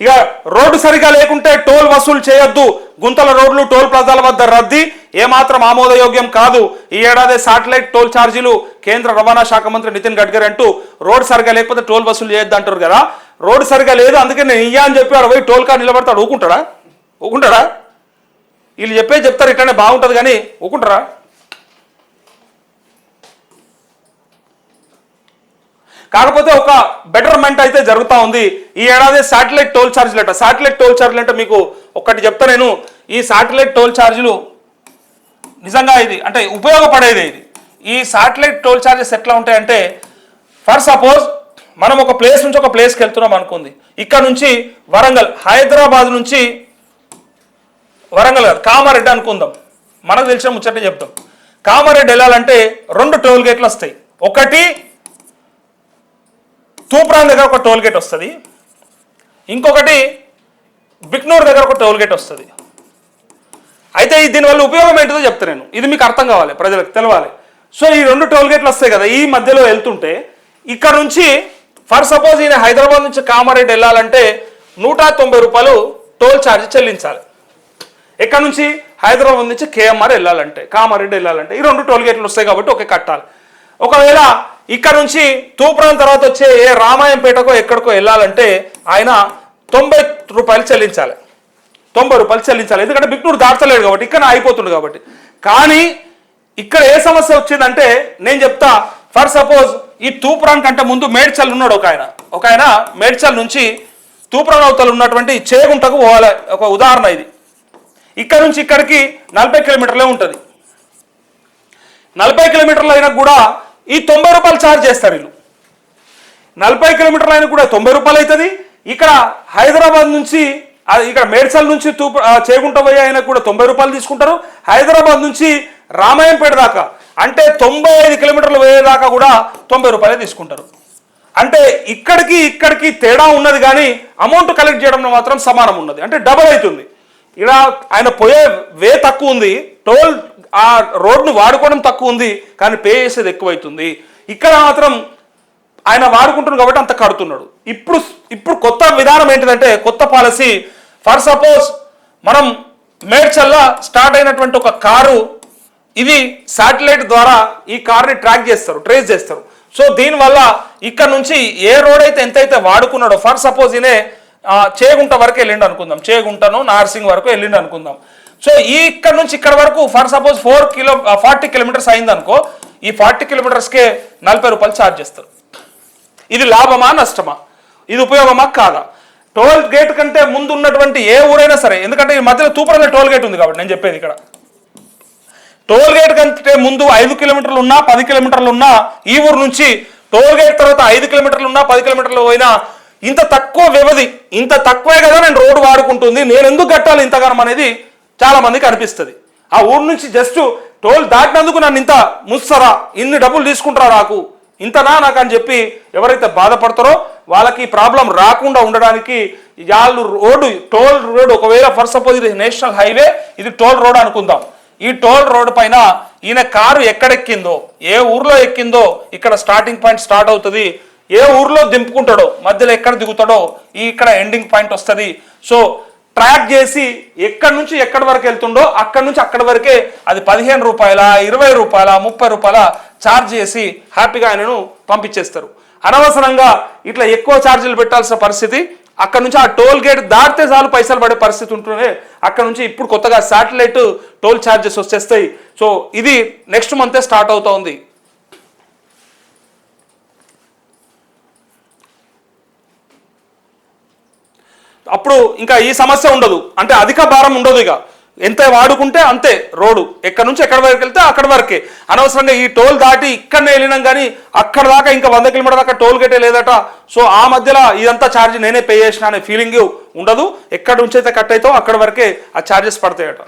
ఇక రోడ్డు సరిగా లేకుంటే టోల్ వసూలు చేయొద్దు. గుంతల రోడ్లు టోల్ ప్లాజాల వద్ద రద్దీ ఏమాత్రం ఆమోదయోగ్యం కాదు. ఈ ఏడాది శాటిలైట్ టోల్ ఛార్జీలు కేంద్ర రవాణా శాఖ మంత్రి నితిన్ గడ్కరీ అంటూ రోడ్ సరిగా లేకపోతే టోల్ వసూలు చేయొద్దు అంటారు కదా. రోడ్డు సరిగా లేదు అందుకే నేను ఇయ్యా అని చెప్పాడు పోయి టోల్ కార్ నిలబడతాడు. ఊకుంటాడా? ఊకుంటాడా? వీళ్ళు చెప్పే చెప్తారు ఇట్లానే బాగుంటుంది కానీ ఊకుంటారా? కాకపోతే ఒక బెటర్మెంట్ అయితే జరుగుతూ ఉంది. ఈ ఏడాది శాటిలైట్ టోల్ ఛార్జీలు అంట శాటిలైట్ టోల్ ఛార్జీలు అంటే మీకు ఒక్కటి చెప్తా నేను. ఈ శాటిలైట్ టోల్ ఛార్జీలు నిజంగా ఇది అంటే ఉపయోగపడేది ఇది. ఈ శాటిలైట్ టోల్ ఛార్జెస్ ఎట్లా ఉంటాయంటే ఫర్ సపోజ్ మనం ఒక ప్లేస్ నుంచి ఒక ప్లేస్కి వెళ్తున్నాం అనుకుంది ఇక్కడ నుంచి వరంగల్ హైదరాబాద్ నుంచి వరంగల్ కాదు కామారెడ్డి అనుకుందాం. మనకు తెలిసిన ముచ్చట చెప్తాం కామారెడ్డి వెళ్ళాలంటే రెండు టోల్ గేట్లు వస్తాయి. ఒకటి తూప్రాన్ దగ్గర ఒక టోల్ గేట్ వస్తుంది. ఇంకొకటి బిక్నూర్ దగ్గర ఒక టోల్ గేట్ వస్తుంది. అయితే ఈ దీనివల్ల ఉపయోగం ఏంటిదో చెప్తా నేను. ఇది మీకు అర్థం కావాలి ప్రజలకు తెలవాలి. సో ఈ రెండు టోల్ గేట్లు వస్తాయి కదా ఈ మధ్యలో వెళ్తుంటే ఇక్కడ నుంచి ఫర్ సపోజ్ ఈయన హైదరాబాద్ నుంచి కామారెడ్డి వెళ్ళాలంటే నూట తొంభై రూపాయలు టోల్ ఛార్జ్ చెల్లించాలి. ఎక్కడ నుంచి? హైదరాబాద్ నుంచి కేఎంఆర్ వెళ్ళాలంటే కామారెడ్డి వెళ్ళాలంటే ఈ రెండు టోల్ గేట్లు వస్తాయి కాబట్టి ఒకే కట్టాలి. ఒకవేళ ఇక్కడ నుంచి తూప్రాన్ తర్వాత వచ్చే ఏ రామాయంపేటకో ఎక్కడికో వెళ్ళాలంటే ఆయన తొంభై రూపాయలు చెల్లించాలి. తొంభై రూపాయలు చెల్లించాలి. ఎందుకంటే బిక్నూరు దాటలేడు కాబట్టి ఇక్కడ అయిపోతుంది కాబట్టి. కానీ ఇక్కడ ఏ సమస్య వచ్చిందంటే నేను చెప్తా ఫర్ సపోజ్ ఈ తూప్రాన్ కంటే ముందు మేడ్చల్ ఉన్నాడు ఒక ఆయన. ఒక ఆయన మేడ్చల్ నుంచి తూప్రాన్ అవతల ఉన్నటువంటి చేగుంటకు పోవాలి. ఒక ఉదాహరణ ఇది. ఇక్కడ నుంచి ఇక్కడికి నలభై కిలోమీటర్లే ఉంటుంది. నలభై కిలోమీటర్లు అయినా కూడా ఈ తొంభై రూపాయలు ఛార్జ్ చేస్తారు వీళ్ళు. నలభై కిలోమీటర్లు అయినా కూడా తొంభై రూపాయలు అవుతుంది. ఇక్కడ హైదరాబాద్ నుంచి ఇక్కడ మేడ్చల్ నుంచి తూపు ఆ, పోయి ఆయన కూడా తొంభై రూపాయలు తీసుకుంటారు. హైదరాబాద్ నుంచి రామాయంపేట దాకా అంటే తొంభై ఐదు కిలోమీటర్లు పోయేదాకా కూడా తొంభై రూపాయలే తీసుకుంటారు. అంటే ఇక్కడికి ఇక్కడికి తేడా ఉన్నది కానీ అమౌంట్ కలెక్ట్ చేయడంలో మాత్రం సమానం ఉన్నది. అంటే డబల్ అవుతుంది. ఇక్కడ ఆయన పోయే వే తక్కువ ఉంది. టోల్ ఆ రోడ్ను వాడుకోవడం తక్కువ ఉంది కానీ పే చేసేది ఎక్కువ అవుతుంది. ఇక్కడ మాత్రం ఆయన వాడుకుంటున్నాడు కాబట్టి అంత కడుతున్నాడు. ఇప్పుడు ఇప్పుడు కొత్త విధానం ఏంటిదంటే కొత్త పాలసీ. ఫర్ సపోజ్ మనం మేడ్చల్లా స్టార్ట్ అయినటువంటి ఒక కారు ఇది శాటిలైట్ ద్వారా ఈ కార్ని ట్రాక్ చేస్తారు ట్రేస్ చేస్తారు. సో దీనివల్ల ఇక్కడ నుంచి ఏ రోడ్ అయితే ఎంతైతే వాడుకున్నాడో ఫర్ సపోజ్ ఇనే చేగుంట వరకు వెళ్ళిండు అనుకుందాం. చేగుంటను నార్సింగ్ వరకు వెళ్ళిండు అనుకుందాం. సో ఈ ఇక్కడ నుంచి ఇక్కడ వరకు for suppose four kilo forty kilometres అయిందనుకో ఈ ఫార్టీ కిలోమీటర్స్కే నలభై రూపాయలు ఛార్జ్ చేస్తారు. ఇది లాభమా నష్టమా? ఇది ఉపయోగమా కాదా? టోల్ గేట్ కంటే ముందు ఉన్నటువంటి ఏ ఊరైనా సరే ఎందుకంటే ఈ మధ్యలో తూపరంలో టోల్ గేట్ ఉంది కాబట్టి నేను చెప్పేది ఇక్కడ. టోల్ గేట్ కంటే ముందు ఐదు కిలోమీటర్లు ఉన్నా పది కిలోమీటర్లు ఉన్నా ఈ ఊరు నుంచి టోల్ గేట్ తర్వాత ఐదు కిలోమీటర్లు ఉన్నా పది కిలోమీటర్లు పోయినా ఇంత తక్కువ వ్యవధి ఇంత తక్కువే కదా నేను రోడ్డు వాడుకుంటుంది నేను ఎందుకు కట్టాలి ఇంతగానం అనేది చాలా మందికి అనిపిస్తుంది. ఆ ఊరు నుంచి జస్ట్ టోల్ దాటినందుకు నన్ను ఇంత ముస్సరా ఇన్ని డబ్బులు తీసుకుంటారా నాకు? ఇంతనా నాకు అని చెప్పి ఎవరైతే బాధపడతారో వాళ్ళకి ప్రాబ్లం రాకుండా ఉండడానికి వాళ్ళు రోడ్డు టోల్ రోడ్ ఒకవేళ ఫర్ సపోజ్ ఇది నేషనల్ హైవే ఇది టోల్ రోడ్ అనుకుందాం. ఈ టోల్ రోడ్ పైన ఈయన కారు ఎక్కడెక్కిందో ఏ ఊర్లో ఎక్కిందో ఇక్కడ స్టార్టింగ్ పాయింట్ స్టార్ట్ అవుతుంది ఏ ఊర్లో దింపుకుంటాడో మధ్యలో ఎక్కడ దిగుతాడో ఈ ఇక్కడ ఎండింగ్ పాయింట్ వస్తుంది. సో ట్రాక్ చేసి ఎక్కడి నుంచి ఎక్కడి వరకు వెళ్తుండో అక్కడి నుంచి అక్కడి వరకే అది పదిహేను రూపాయల ఇరవై రూపాయల ముప్పై రూపాయల ఛార్జ్ చేసి హ్యాపీగా ఆయనను పంపించేస్తారు. అనవసరంగా ఇట్లా ఎక్కువ ఛార్జీలు పెట్టాల్సిన పరిస్థితి అక్కడ నుంచి ఆ టోల్ గేట్ దాటితే చాలు పైసలు పడే పరిస్థితి ఉంటూనే అక్కడ నుంచి ఇప్పుడు కొత్తగా శాటిలైట్ టోల్ ఛార్జెస్ వచ్చేస్తాయి. సో ఇది నెక్స్ట్ మంతే స్టార్ట్ అవుతా ఉంది. అప్పుడు ఇంకా ఈ సమస్య ఉండదు. అంటే అధిక భారం ఉండదు ఇక. ఎంత వాడుకుంటే అంతే రోడ్డు. ఎక్కడి నుంచి ఎక్కడి వరకు వెళ్తే అక్కడి వరకే. అనవసరంగా ఈ టోల్ దాటి ఇక్కడనే వెళ్ళినాం కానీ అక్కడ దాకా ఇంకా వంద కిలోమీటర్ దాకా టోల్ గేటే లేదట. సో ఆ మధ్యలో ఇదంతా ఛార్జ్ నేనే పే చేసిన అనే ఫీలింగ్ ఉండదు. ఎక్కడి నుంచి అయితే కట్ అవుతావు అక్కడి వరకే ఆ ఛార్జెస్ పడతాయట.